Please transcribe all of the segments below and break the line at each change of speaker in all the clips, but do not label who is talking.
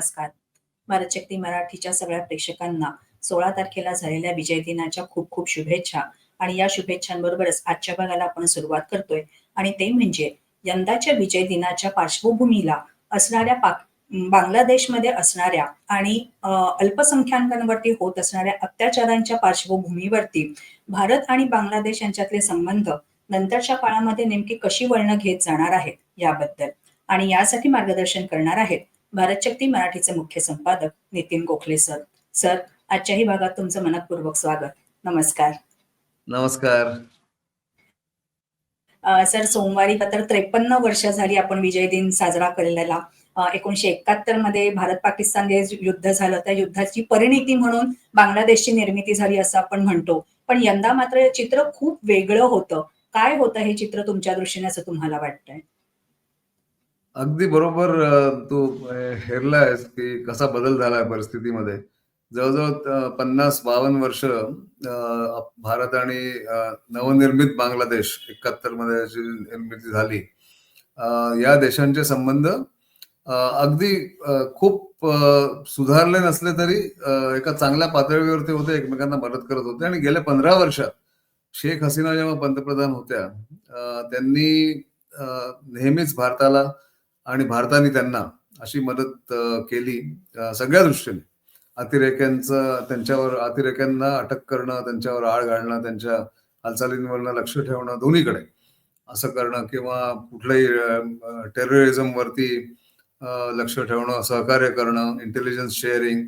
नमस्कार. भारतशक्ती मराठीच्या सगळ्या प्रेक्षकांना सोळा तारखेला झालेल्या विजय दिनाच्या खूप खूप शुभेच्छा आणि या शुभेच्छांबरोबरच आजच्या भागाला आपण सुरुवात करतोय. आणि ते म्हणजे यंदाच्या विजय दिनाच्या पार्श्वभूमीला असणाऱ्या पाक बांगलादेशमध्ये असणाऱ्या आणि अल्पसंख्याकांवरती होत असणाऱ्या अत्याचारांच्या पार्श्वभूमीवरती भारत आणि बांगलादेश यांच्यातले संबंध नंतरच्या काळामध्ये नेमकी कशी वळणं घेत जाणार आहेत याबद्दल. आणि यासाठी मार्गदर्शन करणार आहेत भारतशक्ती मराठीचे मुख्य संपादक नितीन गोखले सर. सर आजच्याही भागात तुमचं मनपूर्वक स्वागत. नमस्कार.
नमस्कार.
सर सोमवारी तर त्रेपन्न वर्ष झाली आपण विजय दिन साजरा केलेला. एकोणीशे एकाहत्तरमध्ये भारत पाकिस्तान जे युद्ध झालं. त्या युद्धाची परिणिती म्हणून बांगलादेशची निर्मिती झाली असं आपण म्हणतो. पण यंदा मात्र हे चित्र खूप वेगळं होतं. काय होतं हे चित्र तुमच्या दृष्टीने असं तुम्हाला वाटतंय?
अगदी बरोबर अ, तू हेरलायस की कसा बदल झालाय परिस्थितीमध्ये. जवळजवळ अ, पन्नास बावन्न वर्ष अ, भारत आणि अ, नवनिर्मित बांगलादेश एकाहत्तरमध्ये जी निर्मिती झाली. अ, या देशांचे संबंध अ, अगदी अ, खूप अ, सुधारले नसले तरी अ, एका चांगल्या पातळीवरती होते एकमेकांना मदत करत होते आणि गेल्या पंधरा वर्षात शेख हसीना जेव्हा पंतप्रधान होत्या अ, त्यांनी अ, नेहमीच भारताला आणि भारताने त्यांना अशी मदत केली सगळ्या दृष्टीने. अतिरेक्यांचं त्यांच्यावर अतिरेक्यांना अटक करणं त्यांच्यावर आळ घालणं त्यांच्या हालचालींवर लक्ष ठेवणं दोन्हीकडे. असं करणं किंवा कुठल्याही टेररिझमवरती लक्ष ठेवणं सहकार्य करणं इंटेलिजन्स शेअरिंग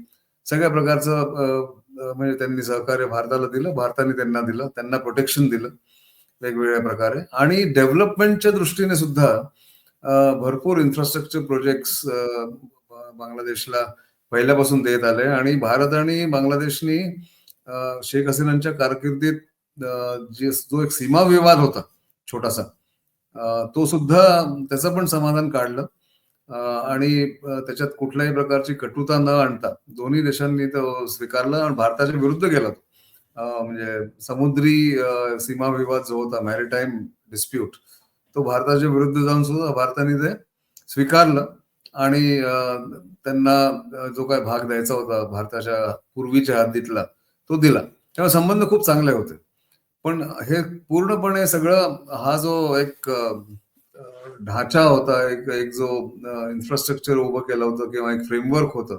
सगळ्या प्रकारचं म्हणजे त्यांनी सहकार्य भारताला दिलं भारताने त्यांना दिलं त्यांना प्रोटेक्शन दिलं वेगवेगळ्या प्रकारे. आणि डेव्हलपमेंटच्या दृष्टीने सुद्धा भरपूर इन्फ्रास्ट्रक्चर प्रोजेक्ट्स बांगलादेशला पहिल्यापासून देत आले आणि भारत आणि बांगलादेशनी शेख हसीनांच्या कारकिर्दीत जे जो एक सीमा विवाद होता छोटासा तो सुद्धा त्याचं पण समाधान काढलं. आणि त्याच्यात कुठल्याही प्रकारची कटुता न आणता दोन्ही देशांनी तो स्वीकारला आणि भारताच्या विरुद्ध गेला तो. म्हणजे समुद्री सीमा विवाद जो होता मॅरिटाईम डिस्प्यूट तो भारताच्या विरुद्ध जाऊन सुद्धा भारताने ते स्वीकारलं. आणि त्यांना जो काय भाग द्यायचा होता भारताच्या पूर्वीच्या हद्दीतला तो दिला. तेव्हा संबंध खूप चांगले होते. पण हे पूर्णपणे सगळं हा जो एक ढाचा होता एक एक जो इन्फ्रास्ट्रक्चर उभं केलं होतं किंवा एक फ्रेमवर्क होतं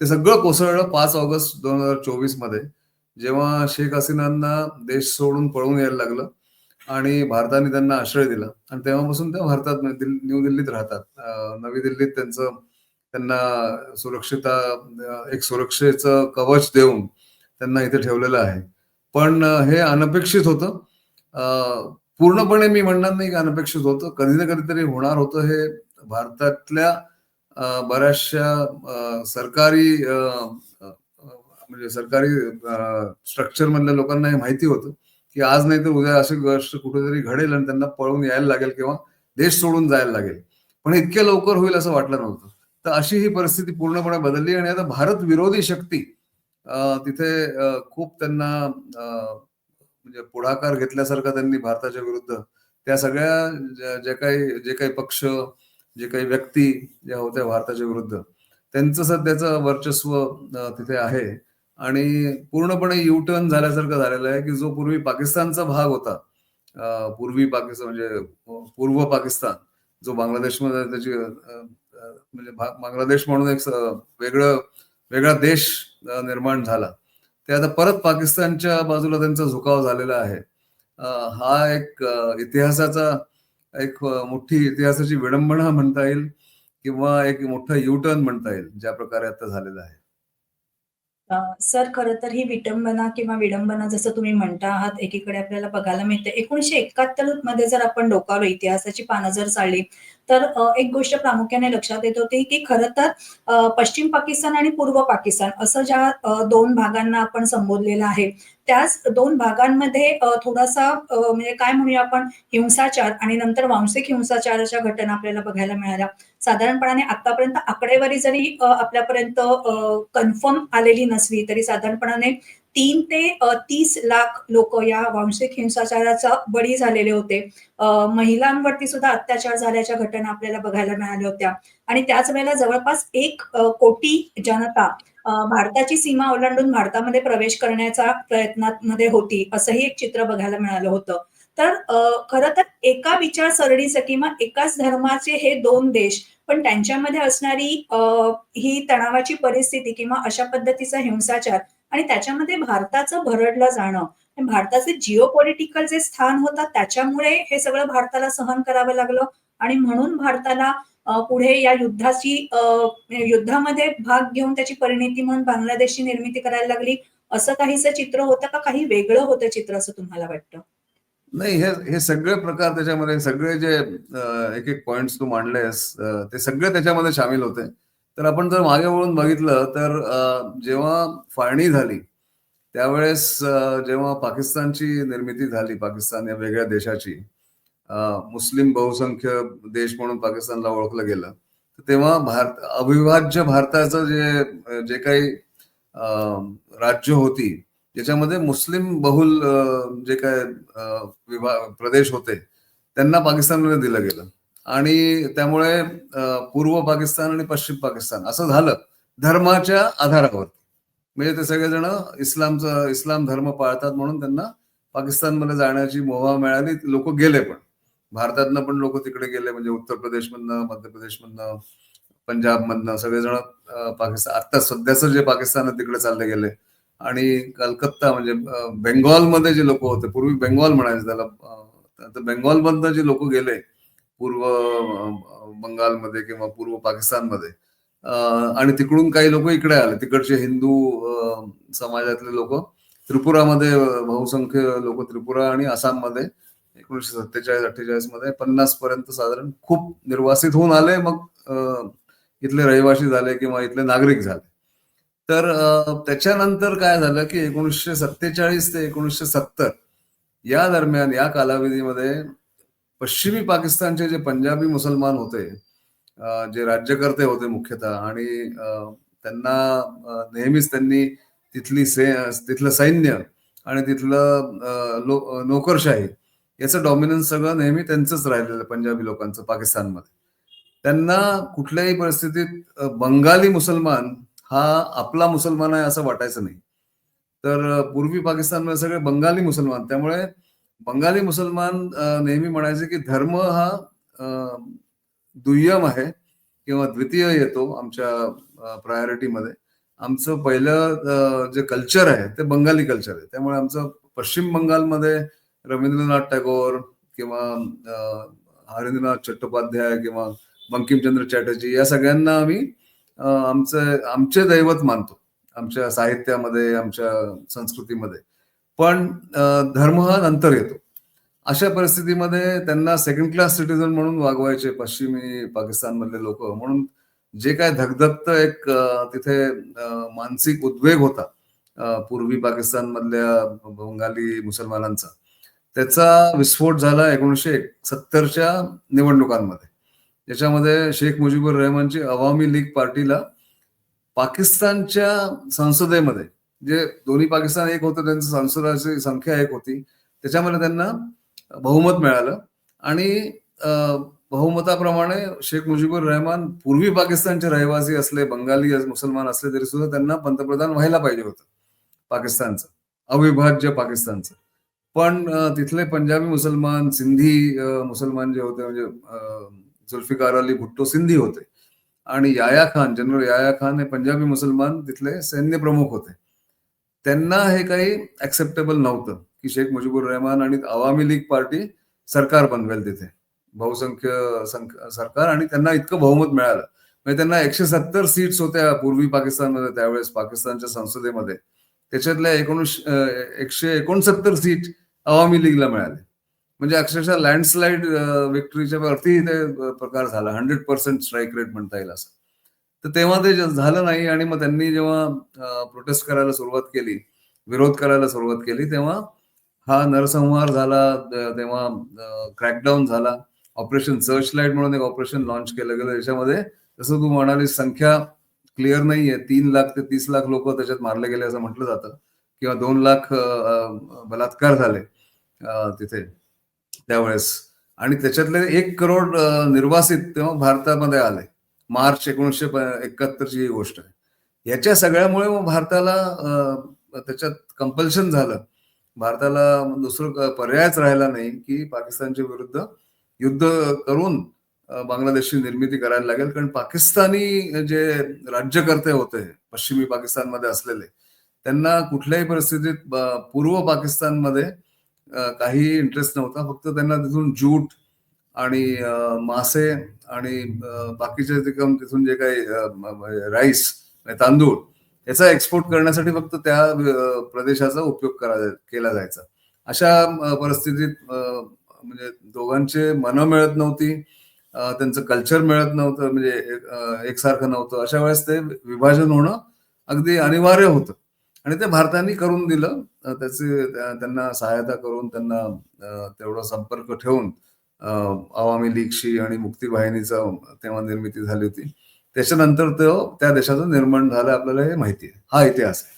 ते सगळं कोसळलं पाच ऑगस्ट दोन हजार चोवीसमध्ये जेव्हा शेख हसीनांना देश सोडून पळून यायला लागलं. आणि भारताने त्यांना आश्रय दिला. आणि तेव्हापासून ते भारतात म्हणजे न्यू दिल्लीत राहतात. नवी दिल्लीत त्यांचं त्यांना सुरक्षिता एक सुरक्षेचं कवच देऊन त्यांना इथे ठेवलेलं आहे. पण हे अनपेक्षित होतं. पूर्णपणे मी म्हणणार नाही की अनपेक्षित होतं. कधी ना कधीतरी होणार होतं हे भारतातल्या बऱ्याचशा सरकारी म्हणजे सरकारी स्ट्रक्चर मधल्या लोकांना हे माहिती होतं. की आज नाही तर उद्या अशी गोष्ट कुठेतरी घडेल आणि त्यांना पळून यायला लागेल किंवा देश सोडून जायला लागेल. पण इतक्या लवकर होईल असं वाटलं नव्हतं. तर अशी ही परिस्थिती पूर्णपणे बदलली आणि आता भारत विरोधी शक्ती तिथे खूप त्यांना अ, म्हणजे पुढाकार घेतल्यासारखा त्यांनी भारताच्या विरुद्ध. त्या सगळ्या जे काही जे काही पक्ष जे काही व्यक्ती ज्या होत्या भारताच्या विरुद्ध त्यांचं सध्याचं वर्चस्व तिथे आहे. आणि पूर्णपणे यू टर्न झाल्यासारखं झालेलं आहे की जो पूर्वी पाकिस्तानचा भाग होता पूर्वी पाकिस्तान म्हणजे पूर्व पाकिस्तान जो बांगलादेशमध्ये त्याची म्हणजे बांगलादेश म्हणून एक वेगळं वेगळा देश निर्माण झाला. ते आता परत पाकिस्तानच्या बाजूला त्यांचा झुकाव झालेला आहे. हा एक इतिहासाचा एक मोठी इतिहासाची विडंबना म्हणता येईल किंवा एक मोठं युटर्न म्हणता येईल ज्या प्रकारे आता झालेलं आहे.
सर खरं तर ही विटंबना किंवा विडंबना जसं तुम्ही म्हणता आहात एकीकडे आपल्याला बघायला मिळते. एकोणीशे एकाहत्तरमध्ये जर आपण डोकावलो इतिहासाची पानं जर चालली तर एक गोष्ट प्रामुख्याने लक्षात येत होती की खरं तर पश्चिम पाकिस्तान आणि पूर्व पाकिस्तान असं ज्या दोन भागांना आपण संबोधलेलं आहे त्याच दोन भागांमध्ये थोडासा म्हणजे काय म्हणूया आपण हिंसाचार आणि नंतर वांशिक हिंसाचाराच्या घटना आपल्याला बघायला मिळाल्या. साधारणपणाने आतापर्यंत आकडेवारी जरी आपल्यापर्यंत कन्फर्म आलेली नसली तरी साधारणपणाने तीन ते तीस लाख लोक या वांशिक हिंसाचाराचा बळी झालेले होते. महिलांवरती सुद्धा अत्याचार झाल्याच्या घटना आपल्याला बघायला मिळाल्या होत्या. आणि त्याच वेळेला जवळपास एक कोटी जनता भारताची सीमा ओलांडून भारतामध्ये प्रवेश करण्याच्या प्रयत्नामध्ये होती असंही एक चित्र बघायला मिळालं होतं. तर खर तर एका विचारसरणीचं किंवा एकाच धर्माचे हे दोन देश पण त्यांच्यामध्ये असणारी अ, ही तणावाची परिस्थिती किंवा अशा पद्धतीचा हिंसाचार आणि त्याच्यामध्ये भारताचं भरडलं जाणं. भारताचे जिओ पॉलिटिकल जे स्थान होतं त्याच्यामुळे हे सगळं भारताला सहन करावं लागलं. आणि म्हणून भारताला पुढे या युद्धाची युद्धामध्ये भाग घेऊन त्याची परिणिती म्हणून बांगलादेशची निर्मिती करायला लागली. असं काहीच चित्र होतं का? काही वेगळं होतं चित्र असं तुम्हाला वाटतं?
नाही हे हे सगळे प्रकार त्याच्यामध्ये सगळे जे एक एक पॉइंट तू मांडलेस ते सगळे त्याच्यामध्ये सामील होते. तर आपण जर मागे वळून बघितलं तर जेव्हा फाळणी झाली त्यावेळेस जेव्हा पाकिस्तानची निर्मिती झाली पाकिस्तान या वेगळ्या देशाची मुस्लिम बहुसंख्य देश म्हणून पाकिस्तानला ओळखलं गेलं तर तेव्हा भारत अविभाज्य भारताचं जे जे काही राज्य होती ज्याच्यामध्ये मुस्लिम बहुल जे काय विभाग विभा प्रदेश होते त्यांना पाकिस्तानमध्ये दिलं गेलं. आणि त्यामुळे पूर्व पाकिस्तान आणि पश्चिम पाकिस्तान असं झालं धर्माच्या आधारावर म्हणजे ते सगळेजण इस्लामचं इस्लाम धर्म पाळतात म्हणून त्यांना पाकिस्तानमध्ये जाण्याची मोहा मिळाली. लोक गेले पण. भारतातनं पण लोक तिकडे गेले म्हणजे उत्तर प्रदेशमधनं मध्य प्रदेशमधनं पंजाबमधनं सगळेजण पाकिस्तान आता सध्याचं जे पाकिस्तान आहे तिकडे चालले गेले. आणि कलकत्ता म्हणजे बेंगॉलमध्ये जे लोक होते पूर्वी बेंगॉल म्हणायचे त्याला तर बेंगॉलमधनं जे लोक गेले पूर्व बंगालमध्ये किंवा पूर्व पाकिस्तानमध्ये. आणि तिकडून काही लोक इकडे आले. तिकडचे हिंदू समाजातले लोक. त्रिपुरामध्ये बहुसंख्य लोक त्रिपुरा आणि आसाममध्ये एकोणीशे सत्तेचाळीस अठ्ठेचाळीसमध्ये पन्नास पर्यंत साधारण खूप निर्वासित होऊन आले. मग इथले रहिवासी झाले किंवा इथले नागरिक झाले. तर त्याच्यानंतर काय झालं की एकोणीसशे सत्तेचाळीस ते एकोणीसशे सत्तर या दरम्यान या कालावधीमध्ये पश्चिमी पाकिस्तानचे जे पंजाबी मुसलमान होते जे राज्यकर्ते होते मुख्यतः आणि त्यांना नेहमीच त्यांनी तिथली से तिथलं सैन्य आणि तिथलं लो- नोकरशाही याचं डॉमिनन्स सगळं नेहमी त्यांचंच राहिलेलं पंजाबी लोकांचं पाकिस्तानमध्ये. त्यांना कुठल्याही परिस्थितीत बंगाली मुसलमान हा आपला मुसलमान आहे असं वाटायचं नाही. तर पूर्वी पाकिस्तानमध्ये सगळे बंगाली मुसलमान त्यामुळे बंगाली मुसलमान नेहमी म्हणायचे की धर्म हा दुय्यम आहे किंवा द्वितीय येतो आमच्या प्रायोरिटीमध्ये आमचं पहिलं जे कल्चर आहे ते बंगाली कल्चर आहे. त्यामुळे आमचं पश्चिम बंगालमध्ये रवींद्रनाथ टागोर किंवा हरिंद्रनाथ हरेंद्रनाथ चट्टोपाध्याय किंवा बंकिमचंद्र चॅटर्जी या सगळ्यांना आम्ही आमचं आमचे दैवत मानतो. आमच्या साहित्यामध्ये आमच्या संस्कृतीमध्ये. पण धर्म हा नंतर येतो. अशा परिस्थितीमध्ये त्यांना सेकंड क्लास सिटीजन म्हणून वागवायचे पश्चिमी पाकिस्तानमधले लोक. म्हणून जे काय धगधगत एक तिथे मानसिक उद्वेग होता पूर्वी पाकिस्तानमधल्या बंगाली मुसलमानांचा. त्याचा विस्फोट झाला एकोणीसशे सत्तरच्या निवडणुकांमध्ये. ज्याच्यामध्ये शेख मुजीबुर रहमानची अवामी लीग पार्टीला पाकिस्तानच्या संसदेमध्ये जे दोन्ही पाकिस्तान एक होतं त्यांचं संसदाची संख्या एक होती. त्याच्यामध्ये त्यांना बहुमत मिळालं. आणि बहुमताप्रमाणे शेख मुजीबुर रहमान पूर्वी पाकिस्तानचे रहिवासी असले बंगाली मुसलमान असले तरी सुद्धा त्यांना पंतप्रधान व्हायला पाहिजे होतं पाकिस्तानचं. अविभाज्य पाकिस्तानचं. पण तिथले पंजाबी मुसलमान सिंधी मुसलमान जे होते म्हणजे जुल्फिकार अली भुट्टो सिंधी होते. आणि याया खान जनरल याया खान हे पंजाबी मुसलमान तिथले सैन्य प्रमुख होते. त्यांना हे काही ऍक्सेप्टेबल नव्हतं की शेख मुजीबुर रहमान आणि आवामी लीग पार्टी सरकार बनवेल तिथे. बहुसंख्य सरकार आणि त्यांना इतकं बहुमत मिळालं. म्हणजे त्यांना एकशे सत्तर सीट्स होत्या पूर्वी पाकिस्तानमध्ये त्यावेळेस पाकिस्तानच्या संसदेमध्ये. त्याच्यातल्या एकोणीस एकशे एकोणसत्तर सीट आवामी लीगला मिळाले. म्हणजे अक्षरशः लँडस्लाईड विक्टरीच्या वरती ते प्रकार झाला. हंड्रेड पर्सेंट स्ट्राईक रेट म्हणता येईल असं. तर तेव्हा ते झालं नाही आणि मग त्यांनी जेव्हा प्रोटेस्ट करायला सुरुवात केली विरोध करायला सुरुवात केली तेव्हा हा नरसंहार झाला तेव्हा क्रॅकडाऊन झाला. ऑपरेशन सर्च लाइट म्हणून एक ऑपरेशन लॉन्च केलं गेलं. त्याच्यामध्ये जसं तू म्हणाली संख्या क्लिअर नाहीये. तीन लाख ते तीस लाख लोक त्याच्यात मारले गेले असं म्हटलं जातं. किंवा दोन लाख बलात्कार झाले तिथे त्यावेळेस. आणि त्याच्यातले एक करोड निर्वासित तेव्हा भारतामध्ये आले. मार्च एकोणीसशे एकाहत्तरची ही गोष्ट आहे. याच्या सगळ्यामुळे मग भारताला त्याच्यात कंपल्शन झालं. भारताला दुसरं पर्यायच राहिला नाही की पाकिस्तानच्या विरुद्ध युद्ध करून बांगलादेशची निर्मिती करायला लागेल. कारण पाकिस्तानी जे राज्यकर्ते होते पश्चिमी पाकिस्तानमध्ये असलेले त्यांना कुठल्याही परिस्थितीत पूर्व पाकिस्तानमध्ये काही इंटरेस्ट नव्हता. फक्त त्यांना तिथून ज्यूट आणि मासे आणि बाकीचे जे काम तिथून जे काही राईस तांदूळ याचा एक्सपोर्ट करण्यासाठी फक्त त्या प्रदेशाचा उपयोग करा केला जायचा. अशा परिस्थितीत म्हणजे दोघांचे मन मिळत नव्हती त्यांचं कल्चर मिळत नव्हतं म्हणजे एकसारखं नव्हतं. अशा वेळेस ते विभाजन होणं अगदी अनिवार्य होतं. आणि ते भारताने करून दिलं. त्याचे त्यांना सहायता करून त्यांना तेवढा संपर्क ठेवून आवामी लीगशी आणि मुक्ती वाहिनीचा तेव्हा निर्मिती झाली होती. त्याच्यानंतर तो त्या देशाचं निर्माण झालं आपल्याला हे माहिती आहे. हा इतिहास आहे.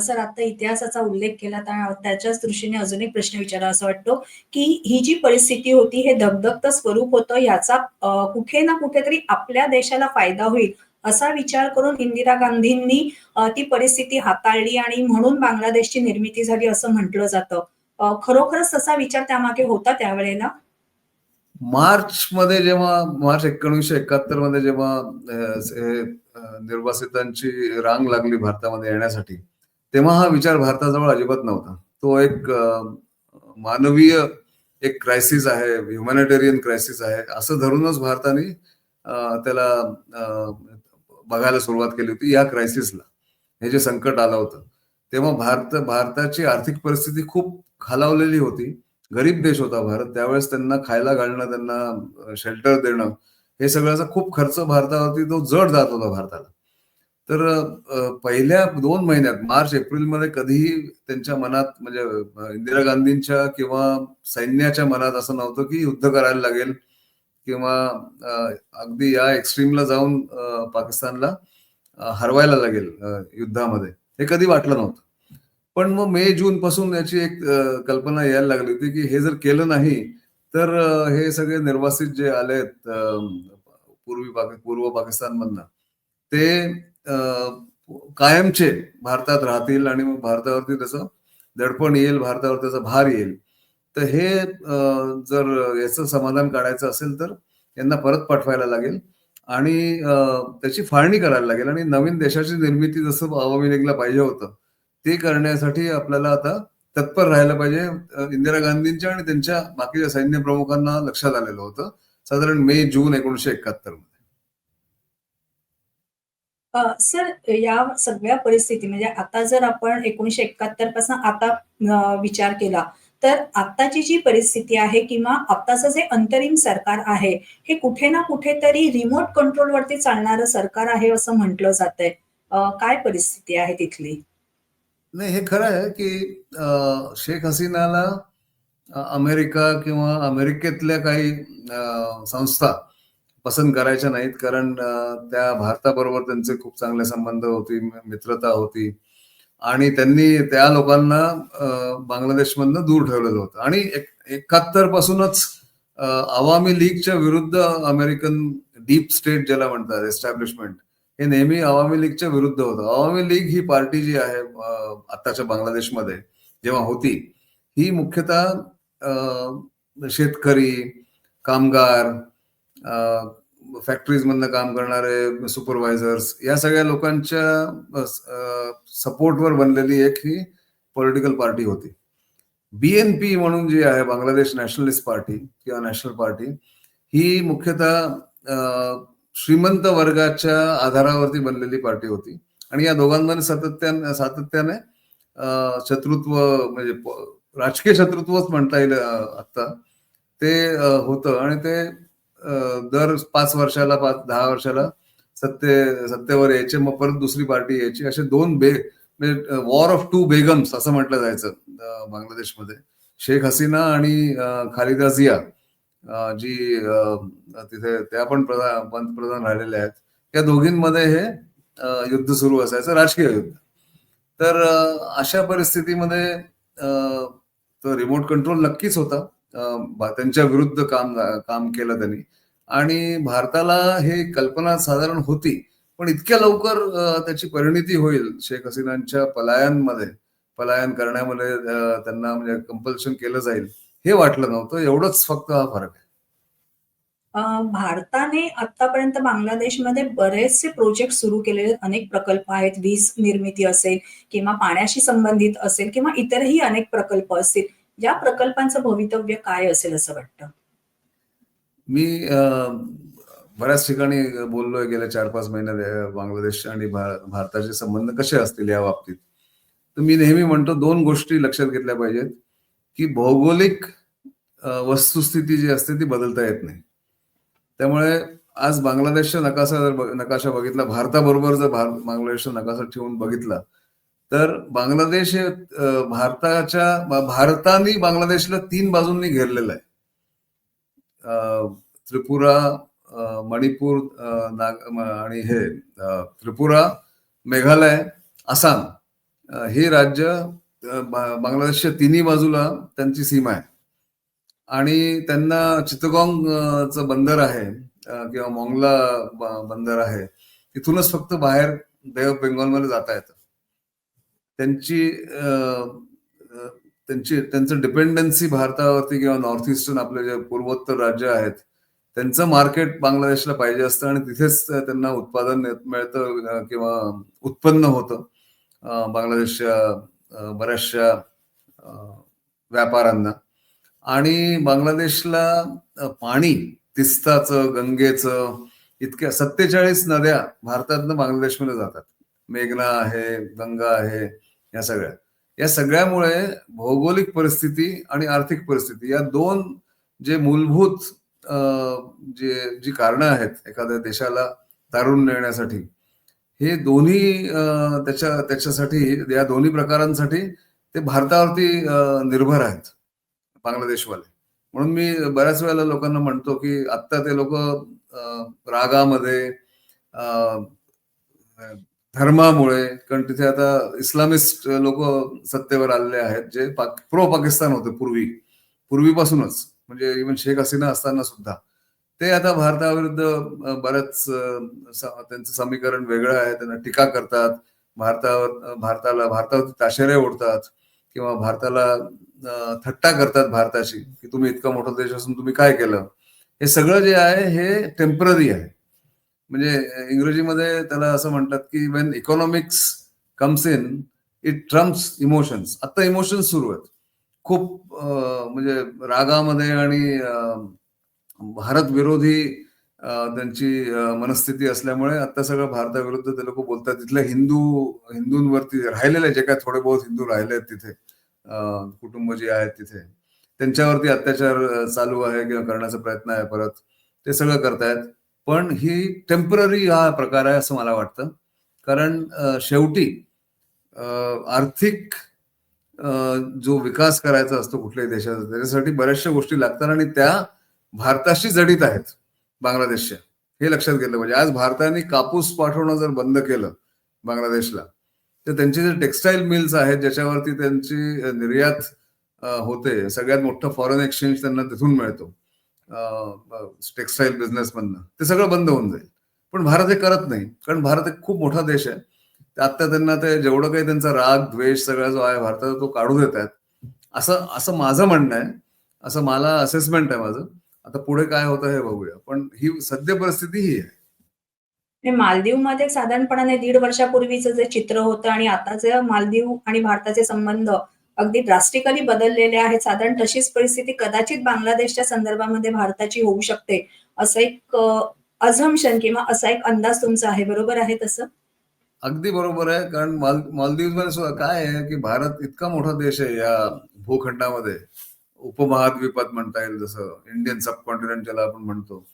सर आता इतिहासाचा उल्लेख केला तर त्याच्याच दृष्टीने अजून एक प्रश्न विचारा असं वाटतो की ही जी परिस्थिती होती हे धगधगतं स्वरूप होतं याचा कुठे ना कुठेतरी आपल्या देशाला फायदा होईल असा विचार करून इंदिरा गांधींनी ती परिस्थिती हाताळली आणि म्हणून बांगलादेशची निर्मिती झाली असं म्हटलं जातं. खरोखरच तसा विचार त्यामागे होता त्यावेळेला?
मार्च मध्ये जेव्हा मार्च एकोणीसशे एकाहत्तरमध्ये जेव्हा हे, निर्वासितांची रांग लागली भारतामध्ये येण्यासाठी तेव्हा हा विचार भारताजवळ अजिबात नव्हता. तो एक मानवीय एक क्रायसिस आहे ह्युमॅनिटेरियन क्रायसिस आहे असं धरूनच भारताने त्याला बघायला सुरुवात केली होती या क्रायसिसला हे जे संकट आलं होतं तेव्हा भारत भारताची आर्थिक परिस्थिती खूप खालावलेली होती. गरीब देश होता भारत. त्यावेळेस त्यांना खायला घालणं त्यांना शेल्टर देणं हे सगळ्याचा खूप खर्च भारतावरती तो जड जात होता भारताला. तर पहिल्या दोन महिन्यात मार्च एप्रिलमध्ये कधीही त्यांच्या मनात म्हणजे इंदिरा गांधींच्या किंवा सैन्याच्या मनात असं नव्हतं की युद्ध करायला लागेल किंवा अगदी या एक्स्ट्रीमला जाऊन पाकिस्तानला हरवायला लागेल युद्धामध्ये. हे कधी वाटलं नव्हतं. पण मग मे जून पासून याची एक कल्पना यायला लागली होती की हे जर केलं नाही तर हे सगळे निर्वासित जे आले आहेत पूर्वी पाकि- पूर्व पाकिस्तानमधनं ते कायमचे भारतात राहतील आणि मग भारतावरती त्याचं दडपण येईल भारतावर त्याचा भार येईल. तर हे जर याचं समाधान काढायचं असेल तर यांना परत पाठवायला लागेल. आणि त्याची फाळणी करायला लागेल. आणि नवीन देशाची निर्मिती जसं आवामी लीगला पाहिजे होतं ते करण्यासाठी आपल्याला आता तत्पर राहायला पाहिजे. इंदिरा गांधींच्या आणि त्यांच्या बाकीच्या सैन्य प्रमुखांना लक्षात आलेलं होतं. साधारण मे जून एकोणीशे
एकाहत्तरमध्ये. सर या सगळ्या परिस्थिती म्हणजे आता जर आपण 1971 पासून आता विचार केला, तर आत्ताची जी परिस्थिती आहे किंवा आत्ताचं जे अंतरिम सरकार आहे, हे कुठे ना कुठेतरी रिमोट कंट्रोलवरती चालणारं सरकार आहे असं म्हटलं जात आहे काय परिस्थिती आहे तिथली?
नाही हे खरं आहे की अ, शेख हसीनाला अ, अमेरिका किंवा अमेरिकेतल्या काही अ, संस्था पसंत करायच्या नाहीत. कारण अ, त्या भारताबरोबर त्यांचे खूप चांगले संबंध होती मित्रता होती. आणि त्यांनी त्या लोकांना अ, बांगलादेशमधनं दूर ठेवलेलं होतं. आणि एकाहत्तर पासूनच अ, आवामी लीगच्या विरुद्ध अमेरिकन डीप स्टेट ज्याला म्हणतात एस्टॅब्लिशमेंट हे नेहमी आवामी लीगच्या विरुद्ध होतं. आवामी लीग ही पार्टी जी आहे आताच्या बांगलादेशमध्ये जेव्हा होती ही मुख्यतः शेतकरी कामगार फॅक्टरीज मधनं काम करणारे सुपरवायझर्स या सगळ्या लोकांच्या सपोर्टवर बनलेली एक ही पॉलिटिकल पार्टी होती. बीएनपी म्हणून जी आहे बांगलादेश नॅशनलिस्ट पार्टी किंवा नॅशनल पार्टी ही मुख्यतः श्रीमंत वर्गाच्या आधारावरती बनलेली पार्टी होती. आणि या दोघांमध्ये सातत्याने सातत्याने शत्रुत्व म्हणजे राजकीय शत्रुत्वच म्हणता येईल आता ते होतं आणि ते दर पाच वर्षाला पाच दहा वर्षाला सत्ते सत्तेवर यायचे मग परत दुसरी पार्टी यायची. असे दोन बे म्हणजे वॉर ऑफ टू बेगम्स असं म्हटलं जायचं बांगलादेशमध्ये. शेख हसीना आणि खालिदा जिया. जी तिथे त्या पण प्रधान पंतप्रधान राहिलेल्या आहेत. या दोघींमध्ये हे युद्ध सुरू असायचं राजकीय युद्ध. तर अशा परिस्थितीमध्ये अ, तो रिमोट कंट्रोल नक्कीच होता. त्यांच्या विरुद्ध काम काम केलं त्यांनी. आणि भारताला हे कल्पना साधारण होती पण इतक्या लवकर त्याची परिणिती होईल शेख हसीनांच्या पलायनमध्ये पलायन करण्यामध्ये त्यांना म्हणजे कंपल्शन केलं जाईल. हे वाटलं नव्हतं एवढंच फक्त हा फरक आहे
भारताने आतापर्यंत बांगलादेशमध्ये बरेचसे प्रोजेक्ट सुरू केलेले. अनेक प्रकल्प आहेत. वीज निर्मिती असेल किंवा पाण्याशी संबंधित असेल किंवा इतरही अनेक प्रकल्प असतील. या प्रकल्पांचं भवितव्य काय असेल असं वाटतं?
मी बऱ्याच ठिकाणी बोललोय गेल्या चार पाच महिन्यात बांगलादेश आणि भारताचे संबंध कसे असतील या बाबतीत तर मी नेहमी म्हणतो दोन गोष्टी लक्षात घेतल्या पाहिजेत की भौगोलिक वस्तुस्थिती जी असते ती बदलता येत नाही. त्यामुळे आज बांगलादेशचा नकाशा जर नकाशा बघितला भारताबरोबर जर भार बांगलादेशचा नकाशा ठेवून बघितला तर बांगलादेश हे भारताच्या भारताने बांगलादेशला तीन बाजूंनी घेरलेलं आहे. त्रिपुरा मणिपूर नाग आणि हे त्रिपुरा मेघालय आसाम हे राज्य बांगलादेशच्या तिन्ही बाजूला त्यांची सीमा आहे. आणि त्यांना चित्तगोंग बंदर आहे किंवा मोंगला बंदर आहे तिथूनच फक्त बाहेर बे ऑफ बेंगॉलमध्ये जाता येतं. त्यांची त्यांची त्यांचं डिपेंडन्सी भारतावरती किंवा नॉर्थ ईस्टर्न आपले जे पूर्वोत्तर राज्य आहेत त्यांचं मार्केट बांगलादेशला पाहिजे असतं आणि तिथेच त्यांना उत्पादन मिळतं किंवा उत्पन्न होतं बांगलादेशच्या बऱ्याचशा व्यापाऱ्यांना. आणि बांगलादेशला पाणी तिस्ताचं गंगेचं इतक्या सत्तेचाळीस नद्या भारतातनं बांगलादेशमध्ये जातात. मेघना आहे गंगा आहे या सगळ्या. या सगळ्यामुळे भौगोलिक परिस्थिती आणि आर्थिक परिस्थिती या दोन जे मूलभूत जे जी कारणं आहेत एखाद्या देशाला तारून नेण्यासाठी हे दोन्ही अ, त्याच्या त्याच्यासाठी या दोन्ही प्रकारांसाठी ते भारतावरती निर्भर आहेत बांगलादेशवाले. म्हणून मी बऱ्याच वेळेला लोकांना म्हणतो की आत्ता ते लोक रागामध्ये धर्मामुळे कारण तिथे आता इस्लामिस्ट लोक सत्तेवर आलेले आहेत जे पाक प्रो पाकिस्तान होते पूर्वी. पूर्वीपासूनच. म्हणजे इव्हन शेख हसीना असताना सुद्धा. ते आता भारताविरुद्ध बरंच त्यांचं समीकरण वेगळं आहे. त्यांना टीका करतात. भारतावर भारताला भारतावर ताशेरे ओढतात किंवा भारताला थट्टा करतात भारताशी की तुम्ही इतका मोठा देश असून तुम्ही काय केलं? हे सगळं जे आहे हे टेंपररी आहे. म्हणजे इंग्रजीमध्ये त्याला असं म्हणतात की when economics comes in it trumps emotions आता इमोशन्स सुरू आहेत. खूप म्हणजे रागामध्ये आणि भारत विरोधी त्यांची मनस्थिती असल्यामुळे आता सगळं भारताविरुद्ध ते लोक बोलतात. तिथल्या हिंदू हिंदूंवरती राहिलेले जे काय थोडे बहुत हिंदू राहिले आहेत तिथे कुटुंब जे आहेत तिथे त्यांच्यावरती अत्याचार चालू आहे किंवा करण्याचा प्रयत्न आहे परत ते सगळं करतायत. पण ही टेंपररी हा प्रकार आहे असं मला वाटतं. कारण शेवटी आर्थिक जो विकास करायचा असतो कुठल्याही देशाचा त्याच्यासाठी बऱ्याचशा गोष्टी लागतात आणि त्या भारताशी जडित आहेत बांगलादेशच्या. हे लक्षात घेतलं पाहिजे. आज भारताने कापूस पाठवणं जर बंद केलं बांगलादेशला तर त्यांचे जे टेक्स्टाईल मिल्स आहेत ज्याच्यावरती त्यांची निर्यात होते सगळ्यात मोठं फॉरेन एक्सचेंज त्यांना तिथून मिळतो. टेक्स्टाईल बिझनेसमधनं ते सगळं बंद होऊन जाईल. पण भारत हे करत नाही कारण भारत एक खूप मोठा देश आहे. आता त्यांना ते जेवढं काही त्यांचा राग द्वेष सगळा जो आहे भारताचा तो काढू देत आहेत. असं असं माझं म्हणणं आहे. असं मला असेसमेंट आहे माझं. आता पुढे काय होतं हे बघूया. पण ही सद्य परिस्थिती ही आहे.
हे मालदीवमध्ये साधारणपणाने दीड वर्षापूर्वीचं जे चित्र होतं आणि आताचे मालदीव आणि भारताचे संबंध अगदी ड्रास्टिकली बदललेले आहेत साधारण तशीच परिस्थिती कदाचित बांगलादेशच्या संदर्भामध्ये भारताची होऊ शकते असं एक अझम्पशन किंवा असा एक अंदाज तुमचा आहे. बरोबर आहे तसं?
अगदी बरोबर आहे. कारण माल मालदीवमध्ये सुद्धा काय आहे की भारत इतका मोठा देश आहे या भूखंडामध्ये. उपमहाद्वीपात म्हणता येईल जसं इंडियन सबकॉन्टिनेंट ज्याला आपण म्हणतो.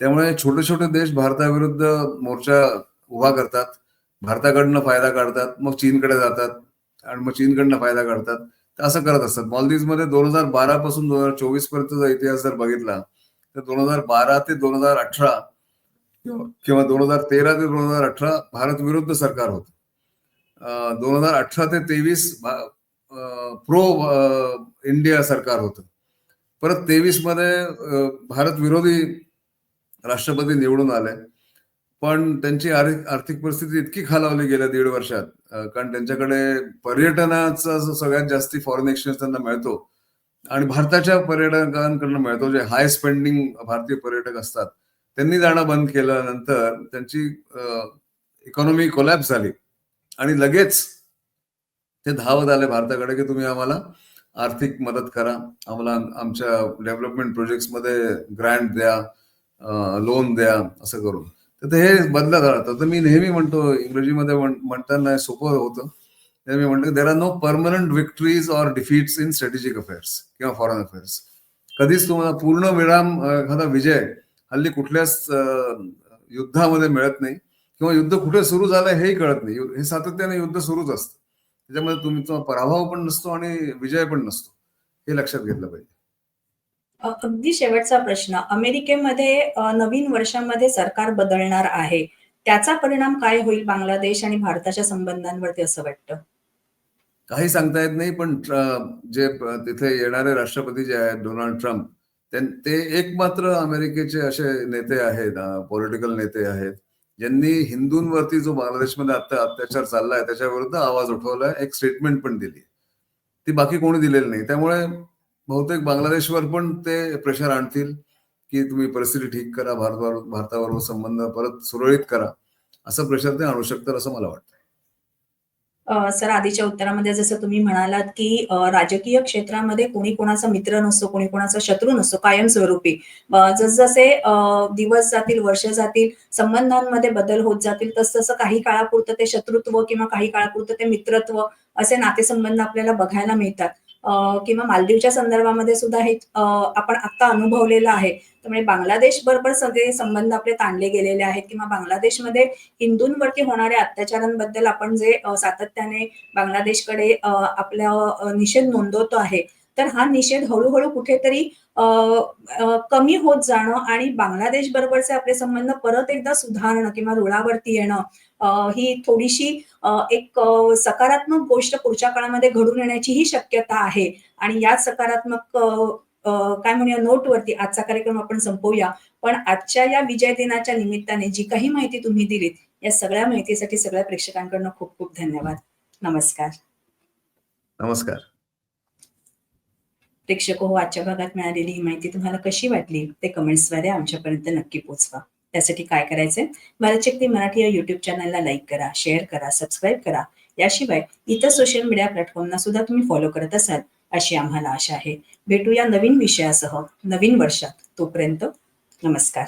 त्यामुळे छोटे छोटे देश भारताविरुद्ध मोर्चा उभा करतात. भारताकडनं फायदा काढतात मग चीनकडे जातात आणि मग चीनकडनं फायदा काढतात. असं करत असतात. मालदीवमध्ये दोन हजार बारा पासून दोन हजार चोवीस पर्यंतचा इतिहास जर बघितला तर दोन हजार बारा ते दोन हजार अठरा किंवा दोन हजार तेरा ते दोन हजार अठरा भारत विरुद्ध सरकार होत. दोन हजार अठरा ते तेवीस प्रो इंडिया सरकार होतं. परत तेवीसमध्ये भारत विरोधी राष्ट्रपती निवडून आले. पण त्यांची आर्थिक आर्थिक परिस्थिती इतकी खालावली गेल्या दीड वर्षात कारण त्यांच्याकडे पर्यटनाचा सगळ्यात जास्ती फॉरेन एक्सचेंज त्यांना मिळतो आणि भारताच्या पर्यटकांकडनं मिळतो जे हाय स्पेंडिंग भारतीय पर्यटक असतात त्यांनी जाणं बंद केल्यानंतर त्यांची इकॉनॉमी कोलॅप्स झाली. आणि लगेच ते धावत आले भारताकडे की तुम्ही आम्हाला आर्थिक मदत करा. आम्हाला आमच्या डेव्हलपमेंट प्रोजेक्ट्समध्ये ग्रँट द्या लोन द्या असं करून. तर ते हे बदलत राहतं तर मी नेहमी म्हणतो इंग्रजीमध्ये म्हणताना सोपं होतं. तर मी म्हणतो there are no permanent victories or defeats in strategic affairs किंवा फॉरेन अफेअर्स कधीच तुम्हाला पूर्ण विराम एखादा विजय हल्ली कुठल्याच युद्धामध्ये मिळत नाही. किंवा युद्ध कुठे सुरू झालं हेही कळत नाही. हे सातत्याने युद्ध सुरूच असतं. त्याच्यामध्ये तुमचा पराभव पण नसतो आणि विजय पण नसतो. हे लक्षात घेतलं पाहिजे.
अगदी शेवटचा प्रश्न. अमेरिकेमध्ये नवीन वर्षामध्ये सरकार बदलणार आहे. त्याचा परिणाम काय होईल बांगलादेश आणि भारताच्या संबंधांवरती असं वाटतं?
काही सांगता येत नाही पण जे तिथे येणारे राष्ट्रपती जे आहेत डोनाल्ड ट्रम्प ते एक मात्र अमेरिकेचे असे नेते आहेत पॉलिटिकल नेते आहेत. ज्यांनी हिंदूंवरती जो बांगलादेशमध्ये आता अत्याचार चाललाय त्याच्या विरुद्ध आवाज उठवला एक स्टेटमेंट पण दिली. ती बाकी कोणी दिलेली नाही. त्यामुळे बहुतेक बांगलादेशवर पण ते प्रेशर आणतील की तुम्ही परिस्थिती ठीक करा भारतावर भारताबरोबर संबंध परत सुरळीत करा. असं प्रेशर ते आणू शकतात असं मला वाटतं.
सर आधीच्या उत्तरामध्ये जसं तुम्ही म्हणालात की राजकीय क्षेत्रामध्ये कोणी कोणाचा मित्र नसतो कोणी कोणाचा शत्रू नसतो कायमस्वरूपी. जसजसे दिवस जातील वर्ष जातील संबंधांमध्ये बदल होत जातील तसतसं काही काळापुरतं ते शत्रुत्व किंवा काही काळापुरतं ते मित्रत्व असे नातेसंबंध आपल्याला बघायला मिळतात. किंवा मालदीवच्या संदर्भामध्ये सुद्धा हे आपण आता अनुभवलेलं आहे. त्यामुळे बांगलादेश बरोबर सगळे संबंध आपले ताणले गेलेले आहेत किंवा बांगलादेशमध्ये हिंदूंवरती होणाऱ्या अत्याचारांबद्दल आपण जे सातत्याने बांगलादेशकडे आपला निषेध नोंदवतो आहे तर हा निषेध हळूहळू कुठेतरी कमी होत जाणं आणि बांगलादेश बरोबरचे आपले संबंध परत एकदा सुधारणं किंवा रुळावरती येणं ही थोडीशी एक सकारात्मक गोष्ट पुढच्या काळामध्ये घडून येण्याचीही शक्यता आहे. आणि या सकारात्मक काय म्हणूया नोटवरती आजचा कार्यक्रम आपण संपवूया. पण आजच्या या विजय दिनाच्या निमित्ताने जी काही माहिती तुम्ही दिलीत या सगळ्या माहितीसाठी सगळ्या प्रेक्षकांकडनं खूप खूप धन्यवाद. नमस्कार.
नमस्कार.
प्रेक्षक हो आजच्या भागात मिळालेली ही माहिती तुम्हाला कशी वाटली ते कमेंट्सद्वारे आमच्यापर्यंत नक्की पोहोचवा. त्यासाठी काय करायचंय? भारतशक्ती मराठी या युट्यूब चॅनलला लाईक करा शेअर करा सबस्क्राईब करा. याशिवाय इतर सोशल मीडिया प्लॅटफॉर्मना सुद्धा तुम्ही फॉलो करत असाल अशी आम्हाला आशा आहे. भेटूया नवीन विषयासह नवीन वर्षात. तोपर्यंत नमस्कार.